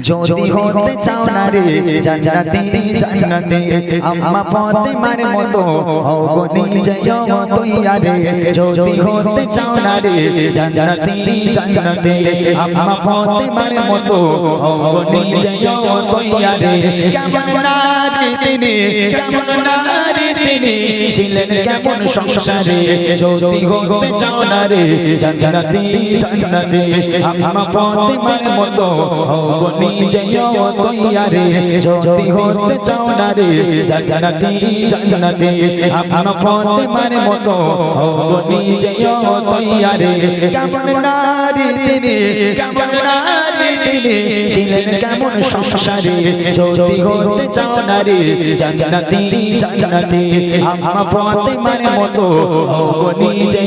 যদি হতে চাও না রে জান্নাতি জান্নাতি আম্মা ফাতেমার মতো হও গো নিজে তৈয়া রে যদি হতে চাও না রে জান্নাতি জান্নাতি আম্মা ফাতেমার মতো হও গো নিজে তৈয়া রে কেমন নারী তিনি কেমন নারী তিনি? ছিলেন কেমন সংসারে? যদি হতে চাও না রে জান্নাতি জান্নাতি। আম্মা ফাতেমার মতো হও নিজে তৈয়া রে যদি হতে চাও না রে জান্নাতি জান্নাতি। আম্মা ফাতেমার মতো হও নিজে তৈয়া রে কেমন নারী তিনি? কেমন নারী তিনি ছিলেন কেমন সংসারে? যদি হতে চাও জান্নাতি জান্নাতি। আম্মা মতো নিজে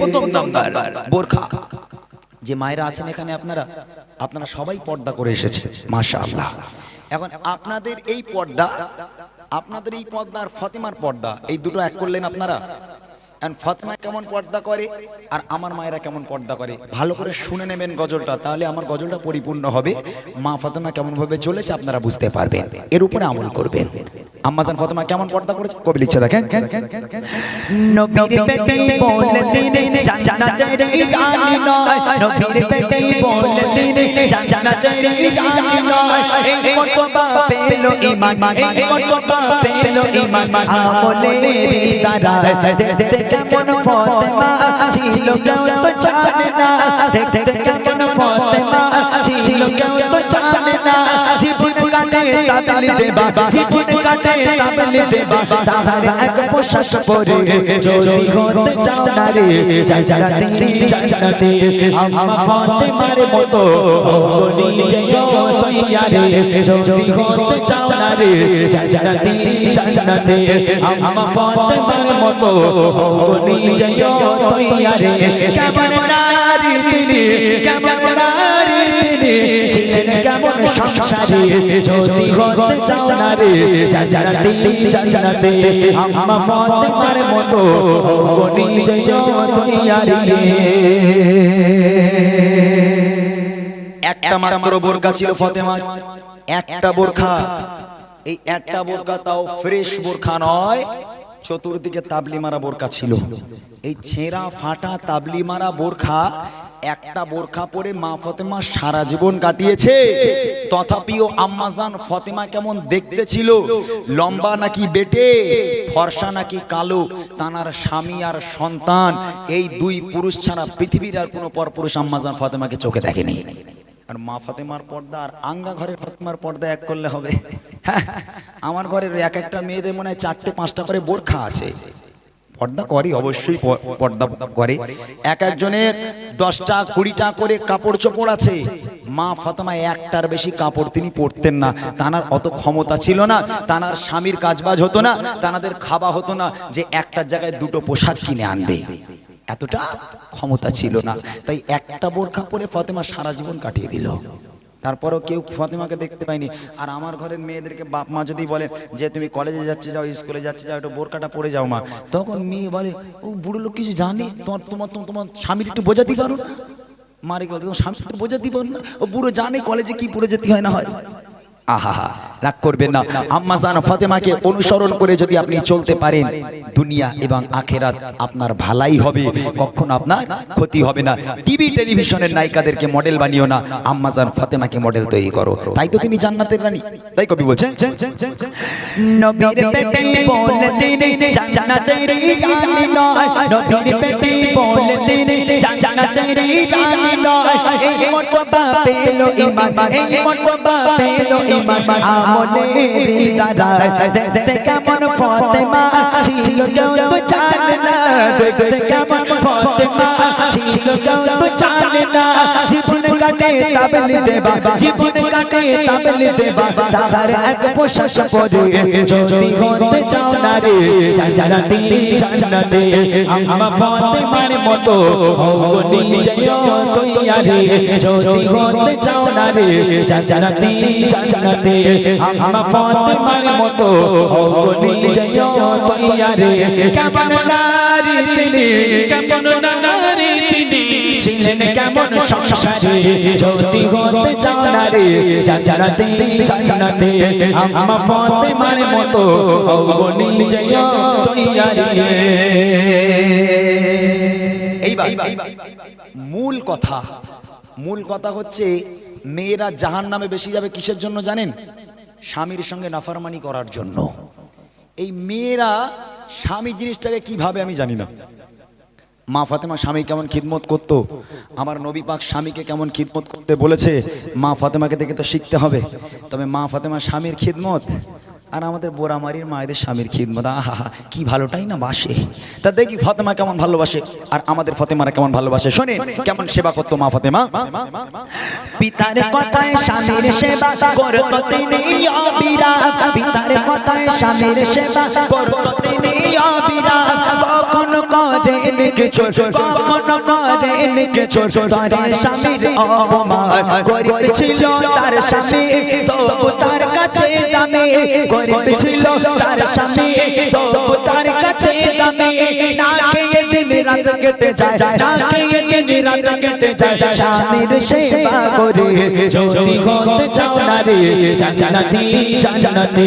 প্রথম নাম্বার, বোরখা। যে মায়েরা আছেন এখানে আপনারা আপনারা সবাই পর্দা করে এসেছে মাশাআল্লাহ। এখন আপনাদের এই পর্দা, আপনাদের এই পর্দা আর ফতেমার পর্দা, এই দুটো এক করলেন আপনারা? এখন ফাতমা কেমন পর্দা করে আর আমার মায়েরা কেমন পর্দা করে? ভালো করে শুনে নেবেন গজলটা, তাহলে আমার গজলটা পরিপূর্ণ হবে। মা ফতেমা কেমনভাবে চলেছে আপনারা বুঝতে পারবেন। এর উপরে আমল করবেন। আম্মাজান ফতেমা কেমন পর্দা করেছে? কবি লিখছে দেখেন। নবীর পেটে বলে দিনে জান্নাতের রানী নয়। নবীর পেটে বলে দিনে জান্নাতের রানী নয়। এই মতবা পেল ঈমান এই মতবা পেল ঈমান আমলে তারা দেখতে কেমন ফতেমা? ছিল কেউ তো জানে না। দেখতে তাবলি দেবা জীবন কাটে তাবলি দেবা তাহার এক পোশাক পরে যদি হতে চাও না রে জান্নাতি জান্নাতি আম্মা ফাতেমার মতো হবনি যে তৈয়া রে যদি হতে চাও না রে জান্নাতি জান্নাতি আম্মা ফাতেমার মতো হবনি যে তৈয়া রে কেমন নারী তিনি কেমন নারী তিনি ছিলেন কেমন সংসারে যদি হতে চাও না রে জান্নাতি জান্নাতি আম্মা ফাতেমার মতো একটা মাত্র বোরকা ছিল ফতেমা একটা বোরখা। এই একটা বোরকা তাও ফ্রেশ বোরখা নয় চতুর্দিকে তাবলি মারা বোরকা ছিল। এই ছেঁড়া ফাটা তাবলি মারা বোরখা একটা বোরখা পরে মা ফতেমা সারা জীবন কাটিয়েছে। তথাপিও আম্মাজান ফতেমা কেমন দেখতে ছিল? লম্বা নাকি বেটে ফর্সা নাকি কালো? তানার স্বামী আর সন্তান এই দুই পুরুষ ছাড়া পৃথিবীর আর কোনো পরপুরুষ আম্মাজান ফতেমাকে চোখে দেখেনি। আর মা ফাতেমার পর্দা আর আঙ্গা ঘরের ফাতেমার পর্দা এক করলে হবে। হ্যাঁ, আমার ঘরের এক একটা মেয়েদের মনে হয় চারটে পাঁচটা করে বোরখা আছে। পর্দা করে, অবশ্যই পর্দা করে। এক একজনের দশটা, কুড়িটা করে কাপড় চোপড় আছে। মা ফাতেমা একটার বেশি কাপড় তিনি পরতেন না। তানার অত ক্ষমতা ছিল না, তানার স্বামীর কাজবাজ হতো না, তানাদের খাওয়া হতো না যে একটার জায়গায় দুটো পোশাক কিনে আনবে। এতটা ক্ষমতা ছিল না। তাই একটা বোরখা পরে ফাতেমা সারা জীবন কাটিয়ে দিল। তারপরেও কেউ ফাতেমাকে দেখতে পাইনি আর আমার ঘরের মেয়েদেরকে বাপ মা যদি বলে যে, তুমি কলেজে যাচ্ছে যাও স্কুলে যাচ্ছে যাও, একটু বোরকাটা পরে যাও মা। তখন মেয়ে বলে, ও বুড়ো লোক কিছু জানে? তোমার তোমার, তোমার- তোমার স্বামীর একটু বোঝাতে পারো মারে গেল তোমার স্বামী একটু বোঝাতে পারো না? ও বুড়ো জানে কলেজে কি পড়ে যেতে হয় না হয়? আহা রাগ করবেন না। আম্মা জান ফাতেমাকে অনুসরণ করে যদি আপনি চলতে পারেন, দুনিয়া এবং আখেরাত আপনার ভালাই হবে, কখনো আপনার ক্ষতি হবে না। টিভি, টেলিভিশনের নায়িকাদেরকে মডেল বানিও না, আম্মা জান ফাতেমাকে মডেল তৈরি করো। তাই তো তিনি জান্নাতের রানী। তাই কবি বলছেন, নবীর পেটে বলে তিনি জান্নাতের তিনি জান্নাতের রানী নয় এই মর্তবা পেল ইমান। এই মর্তবা পেল ইমান। আমলে দিদারায়। দেখতে কেমন ফাতেমা। ছিল কেউ তো জানে না, দেখতে কেমন ফাতেমা। ছিল কেউ তো জানে না, জীবন কাটে তাবলি দেবা, জীবন কাটে তাবলি দেবা। তাহার এক পোশাক মতো হও তৈয়ারে চাও না কেমন নারী তিনি কেমন নারী তিনি? ছিলেন কেমন সংসারে? যদি হতে চাও না রে জান্নাতে জান্নাতে আম্মা ফাতেমার মতো হগনি জয় তৈয়ারে। এইবার মূল কথা মূল কথা হচ্ছে মেয়েরা জাহান নামে বেশি যাবে কিসের জন্য জানেন? স্বামীর সঙ্গে নাফারমানি করার জন্য। এই মেয়েরা স্বামী জিনিসটাকে কীভাবে আমি জানি না? মা ফাতেমা স্বামী কেমন খিদমত করত? আমার নবী পাক স্বামীকে কেমন খিদমত করতে বলেছে? মা ফাতেমাকে দেখে তো শিখতে হবে। তবে মা ফাতেমা স্বামীর খিদমত আর আমাদের বোরামারির মায়েদের স্বামীর খিদমত আহা কি ভালোটাই না, বাসে? তা দেখি ফতেমা কেমন ভালোবাসে, আর আমাদের ফতেমারা কেমন ভালোবাসে শোনে কেমন সেবা করতো মা ফতেমা? পিতার কথায় স্বামীর সেবা করতো তিনি পিতার কথায় স্বামীর সেবা করতো তিনি কখনো করেন কিছু কখনো করেন কিছু তারে স্বামীর অপমান গরিব ছিল তার স্বামী, তবু তার কাছে দামি। গরিব ছিল তার স্বামী, তবু তার কাছে দামি। না রাত কেটে যায় খেয়ে দিন রাত কেটে যায় স্বামীর সেবা করে। যদি হতে চাও না রে জান্নাতি জান্নাতি।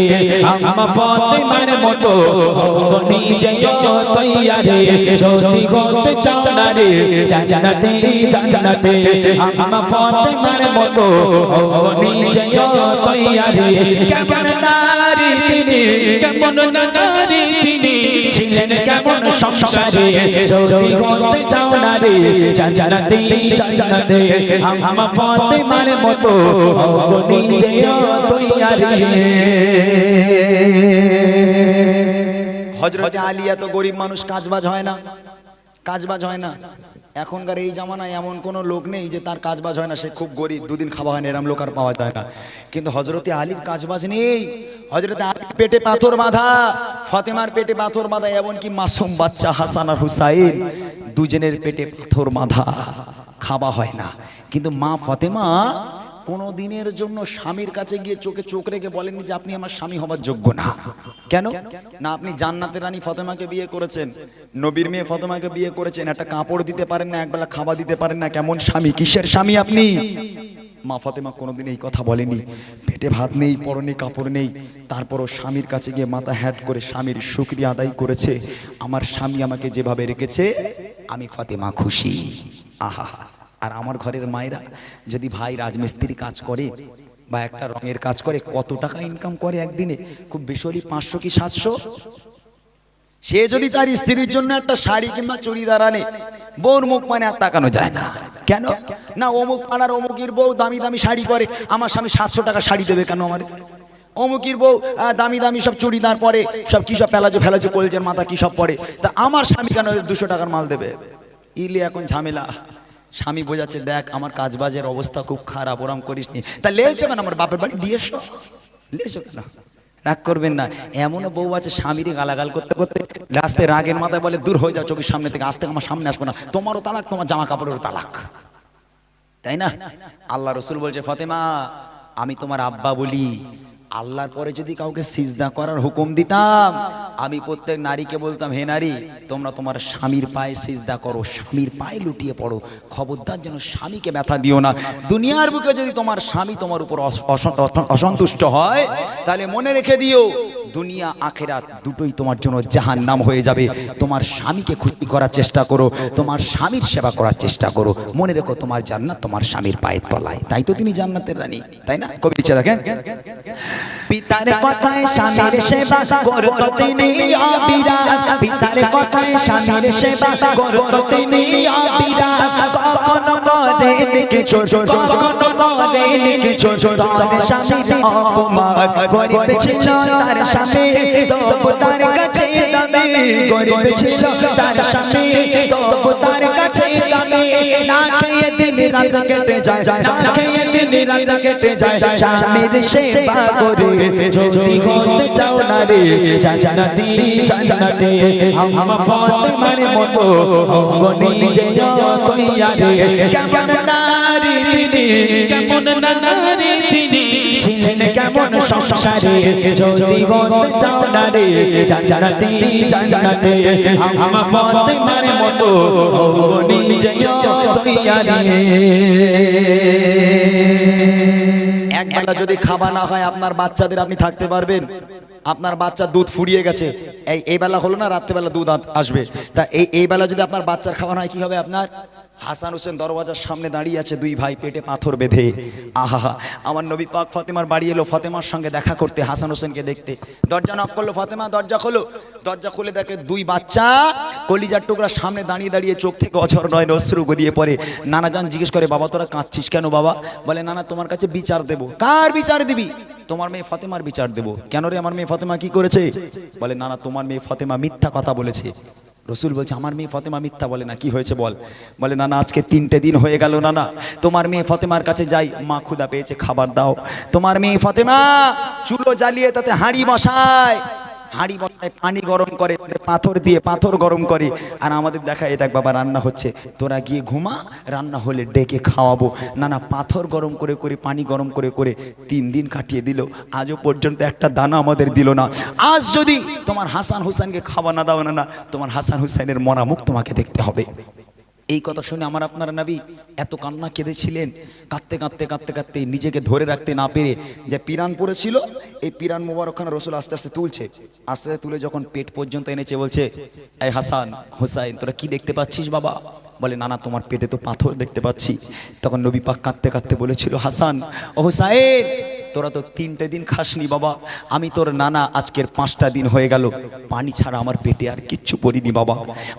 আম্মা ফাতেমার মতো হগনি জয় তৈয়ারে। যদি হতে চাও না রে জান্নাতি জান্নাতি। আম্মা ফাতেমার মতো হগনি জয় তৈয়ারে। কেমন নারী তিনি কেমন নারী তিনি। সংসারে যদি করতে চাও না রে মতো তুই আর আলিয়া তো গরিব মানুষ, কাজবাজ হয় না, কাজবাজ হয় না। এখনকার এই জামানায় এমন কোনো লোক নেই যে তার কাজবাজ হয় না, সে খুব গরিব, দুদিন খাওয়া হয় না এরম লোক আর পাওয়া যায় না। কিন্তু হজরতে আলীর কাজবাজ নেই। হজরতে আলীর পেটে পাথর বাঁধা, ফতেমার পেটে পাথর বাঁধা, এমনকি মাসুম বাচ্চা হাসান আর হুসাইন দুজনের পেটে পাথর বাঁধা, খাওয়া হয় না। কিন্তু মা ফতেমা কোনো দিনের জন্য স্বামীর কাছে গিয়ে চোখে চোখ রেখে বলেননি যে আপনি আমার স্বামী হবার যোগ্য না। কেন? না, আপনি জান্নাতের রানী ফতেমাকে বিয়ে করেছেন, নবীর মেয়ে ফতেমাকে বিয়ে করেছেন, একটা কাপড় দিতে পারেন না, একবেলা খাওয়া দিতে পারেন না, কেমন স্বামী, কিসের স্বামী আপনি? মা ফতেমা কোনোদিন এই কথা বলেনি। পেটে ভাত নেই, পরনে কাপড় নেই, তারপরও স্বামীর কাছে গিয়ে মাথা হ্যাট করে স্বামীর শুক্রিয়া আদায় করেছে, আমার স্বামী আমাকে যেভাবে রেখেছে, আমি ফতেমা খুশি। আহা। আর আমার ঘরের মায়েরা যদি ভাই রাজমিস্ত্রি কাজ করে বা একটা রঙের কাজ করে, কত টাকা ইনকাম করে একদিনে? খুব বেশি পাঁচশো কি সাতশো? সে যদি তার স্ত্রীর জন্য একটা শাড়ি কিংবা চুড়িদার আনে, বউর মুখ মানে আর তাকানো যায় না। কেন? না, অমুক পাড়ার অমুকের বউ দামি দামি শাড়ি পরে, আমার স্বামী সাতশো টাকা শাড়ি দেবে কেন আমার? অমুকির বউ দামি দামি সব চুড়িদার পরে, সব কি সব পেলাজো ফেলাজো কলজের মাথা কি সব পরে? তা আমার স্বামী কেন দুশো টাকার মাল দেবে? ইলে এখন ঝামেলা। স্বামী বোঝাচ্ছে, দেখ, আমার কাজবাজের অবস্থা খুব খারাপ, ওরম করিস নি। তা লেছো কেন আমার বাপের বাড়ি? দিয়ে দিয়েছ লেছো কেন? রাগ করবেন না। এমনও বউ আছে স্বামীরে গালাগাল করতে করতে রাস্তায় রাগের মাথায় বলে, দূর হয়ে যাও চোখের সামনে থেকে আসতে আমার সামনে আসব না। তোমারও তালাক, তোমার জামা কাপড়েরও তালাক। তাই না? আল্লাহ রসুল বলছে, ফতেমা, আমি তোমার আব্বা বলি। আল্লাহর পরে যদি কাউকে সিজদা করার হুকুম দিতাম, আমি প্রত্যেক নারীকে বলতাম, হে নারী, তোমরা তোমার স্বামীর পায়ে সিজদা করো, স্বামীর পায়ে লুটিয়ে পড়ো। খবরদার যেন স্বামীকে ব্যথা দিও না। দুনিয়ার বুকে যদি তোমার স্বামী তোমার উপর অস- অস- অস- অসন্তুষ্ট হয়, তাহলে মনে রেখে দিও দুনিয়া, আখেরাত দুটোই তোমার জন্য জাহান নাম হয়ে যাবে। তোমার স্বামীকে খুশি করার চেষ্টা করো, তোমার স্বামীর সেবা করার চেষ্টা করো। মনে রেখো, তোমার জান্নাত তোমার স্বামীর পায়ের তলায়। তাই তো তিনি জান্নাতের রানী, তাই না? কবি ইচ্ছা দেখেন। পিতার কথায় স্বামীর সেবা করত তিনি অবিরাম পিতার কথায় স্বামীর সেবা করত তিনি অবিরাম করেন কিছু কখনো করেন কিছু তার স্বামীর অপমান গরিব ছিল তার স্বামী তবু তার কাছে দামি গরিব ছিল তার স্বামী তবু তার কাছে দামি না খেয়ে দিন রাত কেটে যায় না খেয়ে দিন রাত কেটে যায়। স্বামীর সেবা করে না কেমন নারী তিনি কেমন তিনি? ছিলেন কেমন সংসারে? যদি চাও না আম্মা ফাতেমার মতো যদি খাবার না হয়, আপনার বাচ্চাদের আপনি থাকতে পারবেন। আপনার বাচ্চা দুধ ফুরিয়ে গেছে। এই এই বেলা হলো না, রাত্রেবেলা দুধ আসবে। তা এই এই বেলা যদি আপনার বাচ্চার খাওয়া হয়, কি হবে আপনার? হাসান হোসেন দরওয়াজার সামনে দাঁড়িয়ে আছে, দুই ভাই পেটে পাথর বেঁধে। আহা আমার নবী পাক ফাতেমার বাড়ি এলো, ফাতেমার সঙ্গে দেখা করতে, হাসান হোসেনকে দেখতে। দরজা নক করল, ফাতেমা, দরজা খোলো। দরজা খুলে দেখে দুই বাচ্চা কলিজার টুকরা সামনে দাঁড়িয়ে দাঁড়িয়ে চোখ থেকে অঝর নয়, অশ্রু গড়িয়ে পড়ে। নানা যান জিজ্ঞেস করে, বাবা, তোরা কাঁদছিস কেন বাবা? বলে, নানা, তোমার কাছে বিচার দেব। কার বিচার দিবি? তোমার মেয়ে ফাতেমার বিচার দেব। কেন রে, আমার মেয়ে ফাতেমা কি করেছে? বলে, নানা, তোমার মেয়ে ফাতেমা মিথ্যা কথা বলেছে। রসুল বলছে, আমার মেয়ে ফতেমা মিথ্যা বলে না। কি হয়েছে বল? বলে না না আজকে তিনটে দিন হয়ে গেল না না তোমার মেয়ে ফতেমার কাছে যাই, মা ক্ষুদা পেয়েছে, খাবার দাও। তোমার মেয়ে ফতেমা, চুলো জ্বালিয়ে তাতে হাঁড়ি বসায়। হাঁড়ি বসায় পানি গরম করে, পাথর দিয়ে পাথর গরম করে। আর আমাদের দেখা এই দেখ বাবা, রান্না হচ্ছে। তোরা গিয়ে ঘুমা, রান্না হলে ডেকে খাওয়াবো। না না, পাথর গরম করে করে, পানি গরম করে করে তিন দিন কাটিয়ে দিল। আজও পর্যন্ত একটা দানা আমাদের দিল না। আজ যদি তোমার হাসান হুসেনকে খাওয়া না দাও না না, তোমার হাসান হুসাইনের মরা মুখ তোমাকে দেখতে হবে। এই কথা শুনে আমার আপনারা নবী এত কান্না কেঁদেছিলেন। কাঁদতে কাঁদতে কাঁদতে কাঁদতে নিজেকে ধরে রাখতে না পেরে যে পিরান পড়েছিল, এই পিরান মোবারকখানা রসুল আস্তে আস্তে তুলছে। আস্তে আস্তে তুলে যখন পেট পর্যন্ত এনেছে, বলছে, এই হাসান, হুসাইন, তোরা কি দেখতে পাচ্ছিস বাবা? বলে, নানা, তোমার পেটে তো পাথর দেখতে পাচ্ছি। তখন নবী পাক কাঁদতে কাঁদতে বলেছিল, হাসান, ও হুসাইন তোরা তো তিনটে দিন খাসনি বাবা। আমি তোর নানা আজকের পাঁচটা দিন হয়ে গেল। পানি ছাড়া আমার পেটে আর কিচ্ছু পড়িনি বাবা।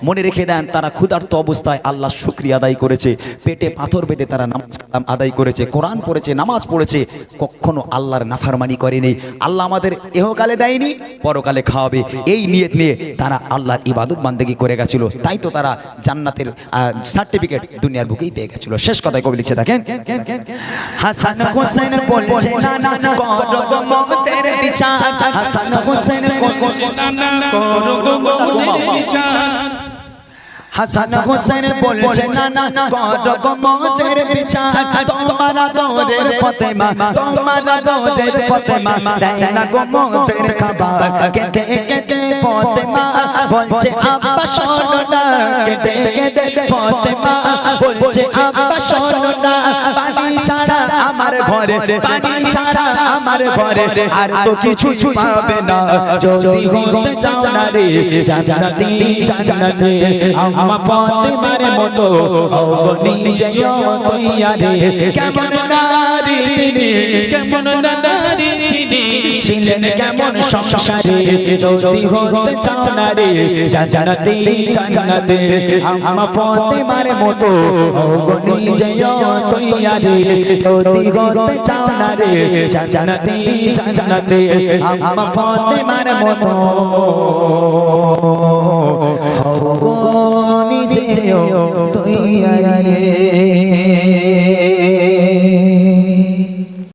মনে রেখে দেন, তারা ক্ষুধার্ত অবস্থায় আল্লাহ শুক্রিয়া আদায় করেছে। পেটে পাথর বেঁধে তারা নামাজ আদায় করেছে। কোরআন পড়েছে, নামাজ পড়েছে। কখনো আল্লাহর নাফারমানি করেনি। আল্লাহ আমাদের এহকালে দেয়নি, পরকালে খাওয়াবে। এই নিয়ত নিয়ে তারা আল্লাহর ইবাদত বান্দেগি করে গেছিল। তাই তো তারা জান্নাতের সার্টিফিকেট দুনিয়ার বুকেই পেয়ে গেছিল। শেষ কথায় কবি লিখছে দেখেন, হাসান হোসেন বলছে না না করো গো মতের বিচার হাসান হোসেন বলছে নানা করো গো মনের বিচার হাসান হোসেন বলছে না না করো গো মতের বিচার তোমার দৌড়ের ফতেমা তোমার দৌড়ের ফতেমা। দেয় না গো মতের খাবার কেটে কেটে ফতেমা। বলছে আব্বা শোনো না কেটে কেটে ফতেমা। বলছে আব্বা শোনো না পানি ছাড়া আমার ঘরে পানি ছাড়া আমার ঘরে আর তো কিছু পাবে না। যদি হতে চাও না রে জান্নাতি জান্নাতে আম্মা ফাতেমার মতো হবনি জয় আরে কেমন তিনি কেমন নারী তিনি ছিলেন কেমন সংসারে? যদি হতে চাও না রে, জান্নাতি জান্নাতে। আম্মা ফাতেমার মতো হবনি জয় তৈয়ারে যদি হতে চাও না রে, জান্নাতি জান্নাতে। আম্মা ফাতেমার মতো হবনি জয় তৈয়ারে